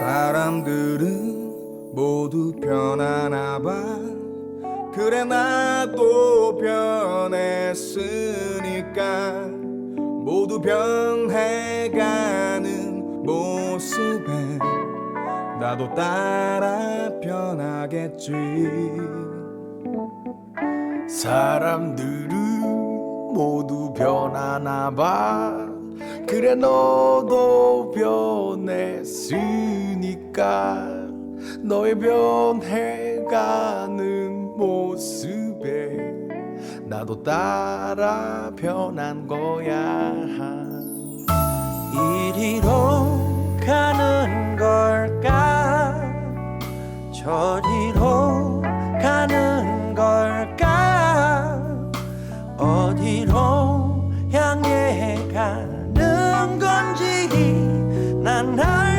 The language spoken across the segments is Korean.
사람들은 모두 변하나 봐. 그래 나도 변했으니까. 모두 변해가는 모습에 나도 따라 변하겠지. 사람들은 모두 변하나 봐. 그래 너도 변했으 니까 너의 변해가는 모습에 나도 따라 변한 거야. 이리로 가는 걸까? 저리로 가는 걸까? 어디로 향해 가는 건지 난 알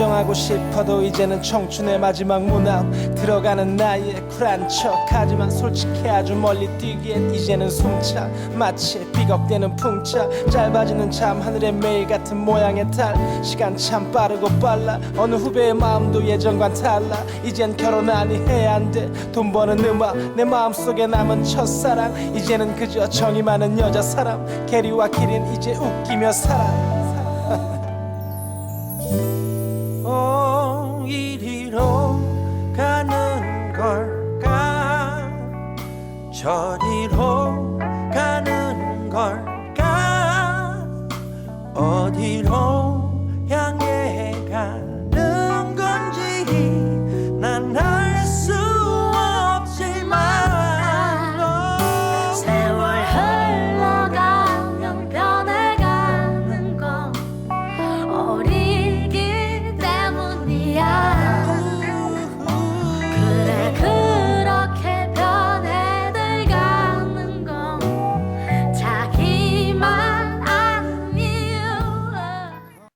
부정하고 싶어도 이제는 청춘의 마지막 문함 들어가는 나이에 쿨한 척 하지만 솔직히 아주 멀리 뛰기엔 이제는 숨차. 마치 비겁대는 풍차. 짧아지는 잠 하늘의 매일 같은 모양의 달. 시간 참 빠르고 빨라. 어느 후배의 마음도 예전과 달라. 이젠 결혼하니 해야 한대 돈 버는 음악 내 마음속에 남은 첫사랑. 이제는 그저 정이 많은 여자 사람. 게리와 기린 이제 웃기며 살아 걸까? 저리로 가는 걸.